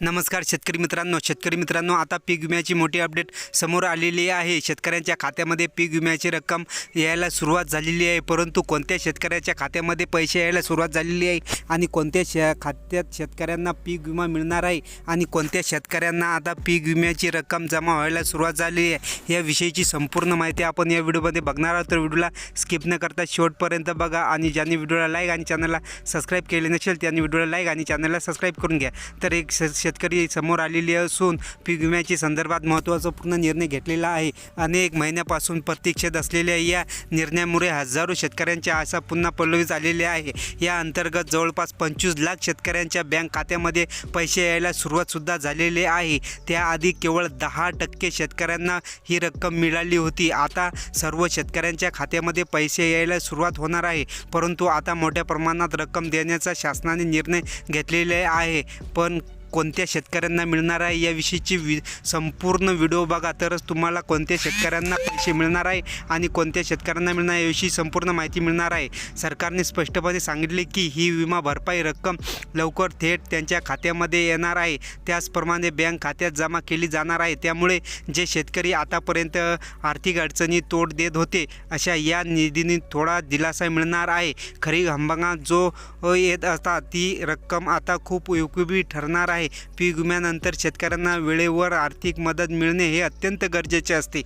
नमस्कार शेतकरी मित्रांनो. शेतकरी मित्रांनो आता पीक विम्याची मोठी अपडेट समोर आलेली आहे. शेतकऱ्यांच्या खात्यामध्ये पीक विम्याची रक्कम यायला सुरुवात झालेली आहे. परंतु कोणत्या शेतकऱ्याच्या खात्यामध्ये पैसे यायला सुरुवात झालेली आहे आणि कोणत्या शे खात्यात शेतकऱ्यांना पीक विमा मिळणार आहे आणि कोणत्या शेतकऱ्यांना आता पीक विम्याची रक्कम जमा व्हायला सुरुवात झालेली आहे याविषयीची संपूर्ण माहिती आपण या व्हिडिओमध्ये बघणार आहोत. तर व्हिडिओला स्किप न करता शेवटपर्यंत बघा आणि ज्यांनी व्हिडिओला लाईक आणि चॅनलला सबस्क्राईब केले नसेल त्यांनी व्हिडिओला लाईक आणि चॅनलला सबस्क्राईब करून घ्या. तर एक शेतकरी समोर आलेली असून पीक विम्याची संदर्भात महत्त्वाचा पूर्ण निर्णय घेतलेला आहे. अनेक महिन्यापासून प्रतीक्षेत असलेल्या या निर्णयामुळे हजारो शेतकऱ्यांच्या आशा पुन्हा पल्लवी झालेली आहे. या अंतर्गत जवळपास पंचवीस लाख शेतकऱ्यांच्या बँक खात्यामध्ये पैसे यायला सुरुवातसुद्धा झालेली आहे. त्याआधी केवळ दहा टक्के शेतकऱ्यांना ही रक्कम मिळाली होती. आता सर्व शेतकऱ्यांच्या खात्यामध्ये पैसे यायला सुरुवात होणार आहे. परंतु आता मोठ्या प्रमाणात रक्कम देण्याचा शासनाने निर्णय घेतलेले आहे. पण कोणत्या शेतकऱ्यांना मिळणार आहे याविषयीची वि संपूर्ण व्हिडिओ बघा. तरच तुम्हाला कोणत्या शेतकऱ्यांना पैसे मिळणार आहे आणि कोणत्या शेतकऱ्यांना मिळणार आहे याविषयी संपूर्ण माहिती मिळणार आहे. सरकारने स्पष्टपणे सांगितले की ही विमा भरपाई रक्कम लवकर थेट त्यांच्या खात्यामध्ये येणार आहे. त्याचप्रमाणे बँक खात्यात जमा केली जाणार आहे. त्यामुळे जे शेतकरी आतापर्यंत आर्थिक अडचणी तोड देत होते अशा या निधीने थोडा दिलासा मिळणार आहे. खरी हंगामात जो येत असता ती रक्कम आता खूप उपयोगी ठरणार आहे. आहे. पीक विम्यानंतर शेतकऱ्यांना वेळेवर आर्थिक मदत मिळणे हे अत्यंत गरजेचे असते.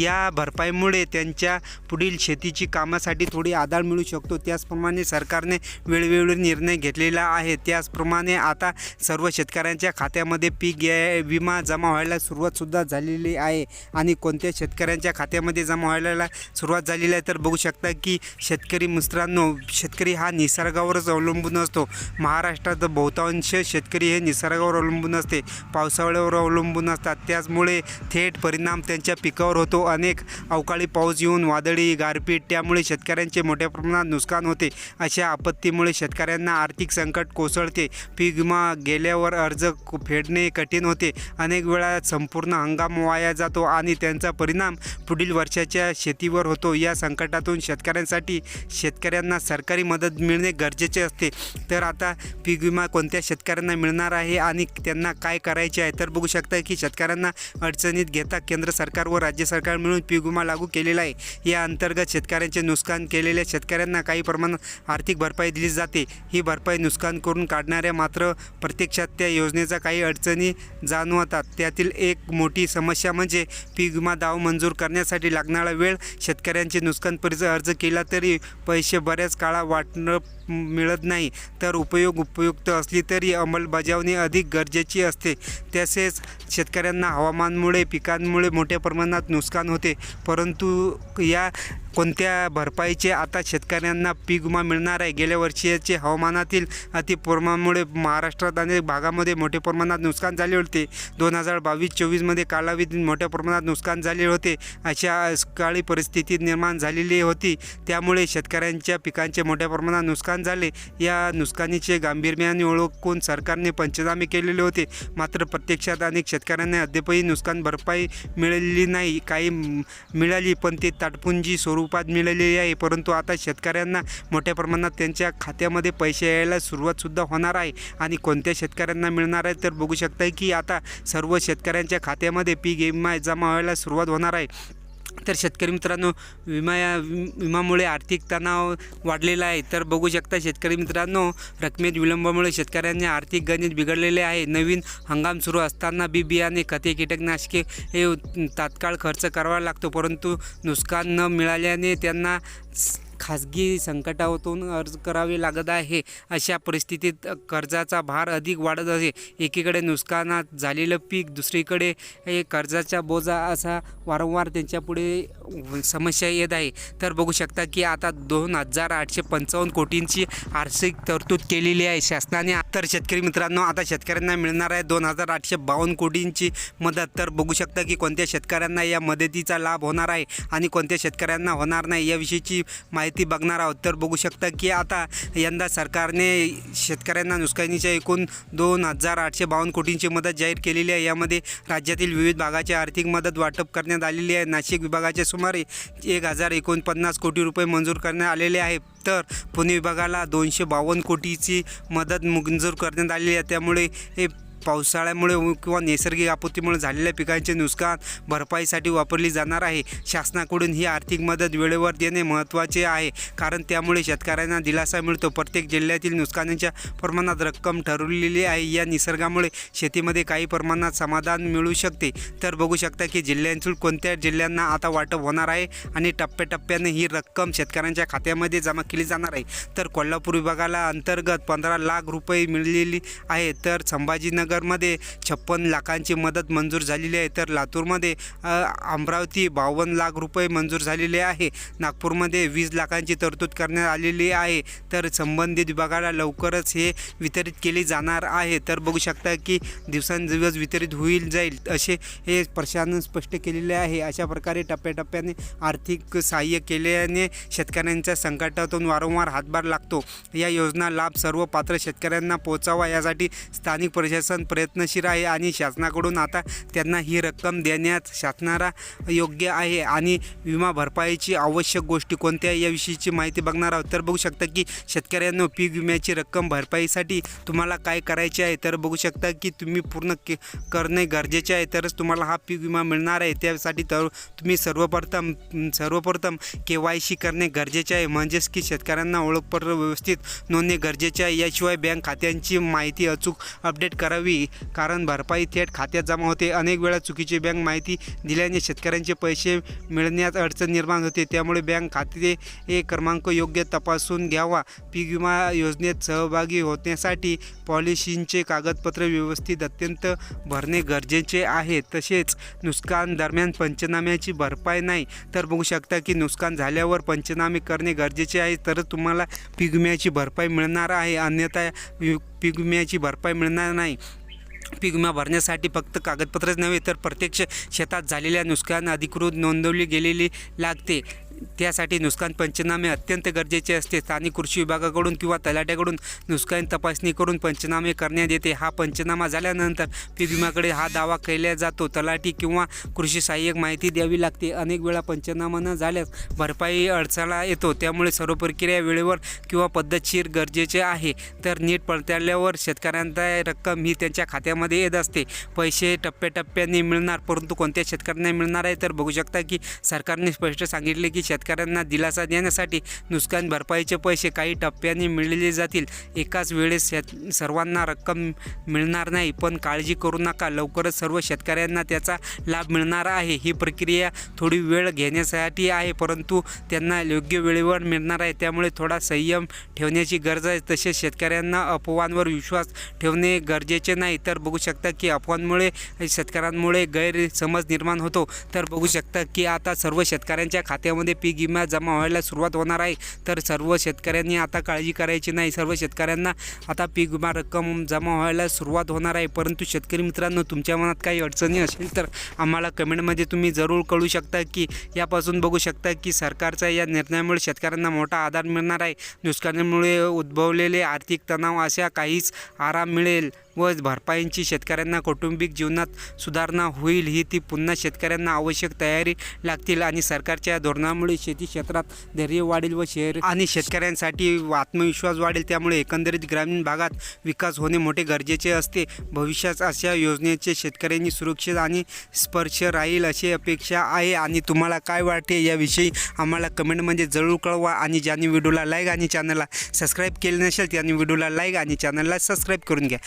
या भरपाईमुळे त्यांच्या पुढील शेतीची कामासाठी थोडी आधार मिळू शकतो. त्याचप्रमाणे सरकारने वेळोवेळी निर्णय घेतलेला आहे. त्याचप्रमाणे आता सर्व शेतकऱ्यांच्या खात्यामध्ये पीक विमा जमा व्हायला सुरुवातसुद्धा झालेली आहे आणि कोणत्या शेतकऱ्यांच्या खात्यामध्ये जमा व्हायला सुरुवात झालेली आहे तर बघू शकता की शेतकरी मित्रांनो शेतकरी हा निसर्गावरच अवलंबून असतो. महाराष्ट्रात बहुतांश शेतकरी हे निसर्गावर अवलंबून असते. पावसाळ्यावर अवलंबून असतात. त्याचमुळे थेट परिणाम त्यांच्या पिकावर होतो. अनेक अवकाळी पाऊस येऊन वादळी गारपीट त्यामुळे शेतकऱ्यांचे मोठ्या प्रमाणात नुकसान होते. अशा आपत्तीमुळे शेतकऱ्यांना आर्थिक संकट कोसळते. पीक विमा गेल्यावर अर्ज फेडणे कठीण होते. अनेक वेळा संपूर्ण हंगाम वाया जातो आणि त्यांचा परिणाम पुढील वर्षाच्या शेतीवर होतो. या संकटातून शेतकऱ्यांसाठी शेतकऱ्यांना सरकारी मदत मिळणे गरजेचे असते. तर आता पीक विमा कोणत्या शेतकऱ्यांना मिळणार? आहे आणि त्यांना काय करायचे आहे तर बघू शकता की शेतकऱ्यांना अडचणीत घेता केंद्र सरकार व राज्य सरकार मिळून पीक विमा लागू केलेला आहे. या अंतर्गत शेतकऱ्यांचे नुकसान केलेल्या शेतकऱ्यांना काही प्रमाणात आर्थिक भरपाई दिली जाते. ही भरपाई नुकसान करून काढणाऱ्या मात्र प्रत्यक्षात त्या योजनेचा काही अडचणी जाणवतात. त्यातील एक मोठी समस्या म्हणजे पीक विमा दाव मंजूर करण्यासाठी लागणारा वेळ. शेतकऱ्यांचे नुकसान परिच अर्ज केला तरी पैसे बऱ्याच काळा वाटणं मिळत नाही. तर उपयोग उपयुक्त असली तरी अंमलबजावणी अधिक गरजेची असते. तसेच शेतकऱ्यांना हवामानमुळे पिकांमुळे मोठ्या प्रमाणात नुकसान होते. परंतु या कोणत्या भरपाईचे आता शेतकऱ्यांना पीक विमा मिळणार आहे? गेल्या वर्षीचे हवामानातील अतिप्रमाणामुळे महाराष्ट्रात अनेक भागामध्ये मोठ्या प्रमाणात नुकसान झाले होते. दोन हजार बावीस चोवीसमध्ये कालावधीत मोठ्या प्रमाणात नुकसान झाले होते. अशा काळी परिस्थिती निर्माण झालेली होती. त्यामुळे शेतकऱ्यांच्या पिकांचे मोठ्या प्रमाणात नुकसान झाले. या नुकसानीचे गांभीर्याने ओळखून सरकारने पंचनामे केलेले होते. मात्र प्रत्यक्षात अनेक शेतकऱ्यांना अद्यापही नुकसान भरपाई मिळालेली नाही. काही मिळाली पण ते ताटपुंजी स्वरूप स्वरूपात मिळालेली आहे. परंतु आता शेतकऱ्यांना मोठ्या प्रमाणात त्यांच्या खात्यामध्ये पैसे यायला सुरुवातसुद्धा होणार आहे. आणि कोणत्या शेतकऱ्यांना मिळणार आहे तर बघू शकताय की आता सर्व शेतकऱ्यांच्या खात्यामध्ये पीक विमा जमा व्हायला सुरुवात होणार आहे. तर शेतकरी मित्रांनो विमा या विमामुळे आर्थिक तणाव वाढलेला आहे. तर बघू शकता शेतकरी मित्रांनो रकमेत विलंबामुळे शेतकऱ्यांनी आर्थिक गणित बिघडलेले आहे. नवीन हंगाम सुरू असताना बी बियाणे खते कीटकनाशके हे तात्काळ खर्च करावा लागतो परंतु नुकसान न मिळाल्याने त्यांना खाजगी संकटातून अर्ज करावे लागत आहे. अशा परिस्थितीत कर्जाचा भार अधिक वाढत आहे. एकीकडे नुकसानात झालेलं पीक दुसरीकडे कर्जाचा बोजा असा वारंवार त्यांच्यापुढे समस्या येत आहे. तर बघू शकता की आता दोन हजार आठशे पंचावन्न कोटींची आर्थिक तरतूद केलेली आहे. शासनाने तर शेतकरी मित्रांनो आता शेतकऱ्यांना मिळणार आहे दोन हजार आठशे बावन्न कोटींची मदत. तर बघू शकता की कोणत्या शेतकऱ्यांना या मदतीचा लाभ होणार आहे आणि कोणत्या शेतकऱ्यांना होणार नाही याविषयीची माहिती बघणार आहोत. तर बघू शकता की आता यंदा सरकारने शेतकऱ्यांना नुकसानीच्या एकूण दोन हजार आठशे बावन्न कोटींची मदत जाहीर केलेली आहे. यामध्ये राज्यातील विविध भागाची आर्थिक मदत वाटप करण्यात आलेली आहे. नाशिक विभागाचे सुमारे एक हजार एकोणपन्नास कोटी रुपये मंजूर करण्यात आलेले आहे. तर पुणे विभागाला दोनशे बावन्न कोटीची मदत मंजूर करण्यात आलेली आहे. त्यामुळे हे पावसाळ्यामुळे किंवा नैसर्गिक आपत्तीमुळे झालेल्या पिकांचे नुकसान भरपाईसाठी वापरली जाणार आहे. शासनाकडून ही आर्थिक मदत वेळेवर देणे महत्त्वाचे आहे. कारण त्यामुळे शेतकऱ्यांना दिलासा मिळतो. प्रत्येक जिल्ह्यातील नुकसानीच्या प्रमाणात रक्कम ठरवलेली आहे. या निसर्गामुळे शेतीमध्ये काही प्रमाणात समाधान मिळू शकते. तर बघू शकता की जिल्ह्यांतील कोणत्या जिल्ह्यांना आता वाटप होणार आहे आणि टप्प्याटप्प्याने ही रक्कम शेतकऱ्यांच्या खात्यामध्ये जमा केली जाणार आहे. तर कोल्हापूर विभागाला अंतर्गत पंधरा लाख रुपये मिळलेली आहे. तर संभाजीनगर पालघरमध्ये छप्पन लाखांची मदत मंजूर झालेली आहे. तर लातूरमध्ये अमरावती बावन्न लाख रुपये मंजूर झालेले आहे. नागपूरमध्ये वीस लाखांची तरतूद करण्यात आलेली आहे. तर संबंधित विभागाला लवकरच हे वितरित केली जाणार आहे. तर बघू शकता की दिवसांदिवस वितरित होईल जाईल असे हे प्रशासन स्पष्ट केलेले आहे. अशा प्रकारे टप्प्याटप्प्याने आर्थिक सहाय्य केल्याने शेतकऱ्यांच्या संकटातून वारंवार हातभार लागतो. या योजना लाभ सर्व पात्र शेतकऱ्यांना पोचावा यासाठी स्थानिक प्रशासन प्रयत्नशील आहे आणि शासनाकडून आता त्यांना ही रक्कम देण्यात शासनाला योग्य आहे आणि विमा भरपाईची आवश्यक गोष्टी कोणत्या याविषयीची माहिती बघणार आहोत. तर बघू शकता की शेतकऱ्यांना पीक विम्याची रक्कम भरपाईसाठी तुम्हाला काय करायचे आहे? तर बघू शकता की तुम्ही पूर्ण के करणे गरजेचे आहे. तरच तुम्हाला हा पीक विमा मिळणार आहे. त्यासाठी तर तुम्ही सर्वप्रथम सर्वप्रथम के वाय सी करणे गरजेचे आहे. म्हणजेच की शेतकऱ्यांना ओळखपत्र व्यवस्थित नोंदणे गरजेचे आहे. याशिवाय बँक खात्यांची माहिती अचूक अपडेट करावी कारण भरपाई थेट खात्यात जमा होते. अनेक वेळा चुकीची बँक माहिती दिल्याने शेतकऱ्यांचे पैसे मिळण्यात अडचण निर्माण होते. त्यामुळे बँक खाते क्रमांक योग्य तपासून घ्यावा. पीक विमा योजनेत सहभागी होण्यासाठी पॉलिसींचे कागदपत्र व्यवस्थित अत्यंत भरणे गरजेचे आहे. तसेच नुकसान दरम्यान पंचनाम्याची भरपाई नाही. तर बघू शकता की नुकसान झाल्यावर पंचनामे करणे गरजेचे आहे. तरच तुम्हाला पीक विम्याची भरपाई मिळणार आहे. अन्यथा पीक विम्याची भरपाई मिळणार नाही. पीक विमा भरण्यासाठी फक्त कागदपत्रच नव्हे तर प्रत्यक्ष शेतात झालेल्या नुकसान अधिकृत नोंदवली गेलेली लागते. त्यासाठी नुकसान पंचनामे अत्यंत गरजेचे असते. स्थानिक कृषी विभागाकडून किंवा तलाट्याकडून नुकसान तपासणी करून पंचनामे करण्यात येते. हा पंचनामा झाल्यानंतर पीक विम्याकडे हा दावा केला जातो. तलाठी किंवा कृषी सहाय्यक माहिती द्यावी लागते. अनेक वेळा पंचनामा न झाल्यास भरपाई अडचणा येतो. त्यामुळे सर्व प्रक्रिया वेळेवर किंवा पद्धतशीर गरजेचे आहे. तर नीट पडताळल्यावर शेतकऱ्यांचा रक्कम ही त्यांच्या खात्यामध्ये येत असते. पैसे टप्प्याटप्प्याने मिळणार परंतु कोणत्या शेतकऱ्यांना मिळणार आहे? तर बघू शकता की सरकारने स्पष्ट सांगितले की शेतकऱ्यांना दिलासा देण्यासाठी नुकसान भरपाईचे पैसे काही टप्प्याने मिळले जातील. एकाच वेळेस शेत सर्वांना रक्कम मिळणार नाही पण काळजी करू नका. लवकरच सर्व शेतकऱ्यांना त्याचा लाभ मिळणार आहे. ही प्रक्रिया थोडी वेळ घेण्यासाठी आहे परंतु त्यांना योग्य वेळेवर मिळणार आहे. त्यामुळे थोडा संयम ठेवण्याची गरज आहे. तसेच शेतकऱ्यांना अफवांवर विश्वास ठेवणे गरजेचे नाही. तर बघू शकता की अफवांमुळे शेतकऱ्यांमुळे गैरसमज निर्माण होतो. तर बघू शकता की आता सर्व शेतकऱ्यांच्या खात्यामध्ये पीक विमा जमा व्हायला सुरुवात होणार आहे. तर सर्व शेतकऱ्यांनी आता काळजी करायची नाही. सर्व शेतकऱ्यांना आता पीक विमा रक्कम जमा व्हायला सुरुवात होणार आहे. परंतु शेतकरी मित्रांनो तुमच्या मनात काही अडचणी असेल तर आम्हाला कमेंटमध्ये तुम्ही जरूर कळू शकता की यापासून बघू शकता की सरकारच्या या निर्णयामुळे शेतकऱ्यांना मोठा आधार मिळणार आहे. नुकसानीमुळे उद्भवलेले आर्थिक तणाव अशा काहीच आराम मिळेल. व भरपाईंची शेतकऱ्यांना कौटुंबिक जीवनात सुधारणा होईल ही ती पुन्हा शेतकऱ्यांना आवश्यक तयारी लागतील आणि सरकारच्या धोरणामुळे शेती क्षेत्रात धैर्य वाढेल व शहर आणि शेतकऱ्यांसाठी आत्मविश्वास वाढेल. त्यामुळे एकंदरीत ग्रामीण भागात विकास होणे मोठे गरजेचे असते. भविष्यात अशा योजनेचे शेतकऱ्यांनी सुरक्षित आणि स्पर्श राहील अशी अपेक्षा आहे. आणि तुम्हाला काय वाटते याविषयी आम्हाला कमेंटमध्ये जरूर कळवा आणि ज्यांनी व्हिडिओला लाईक आणि चॅनलला सबस्क्राईब केले नसेल त्यांनी व्हिडिओला लाईक आणि चॅनलला सबस्क्राईब करून घ्या.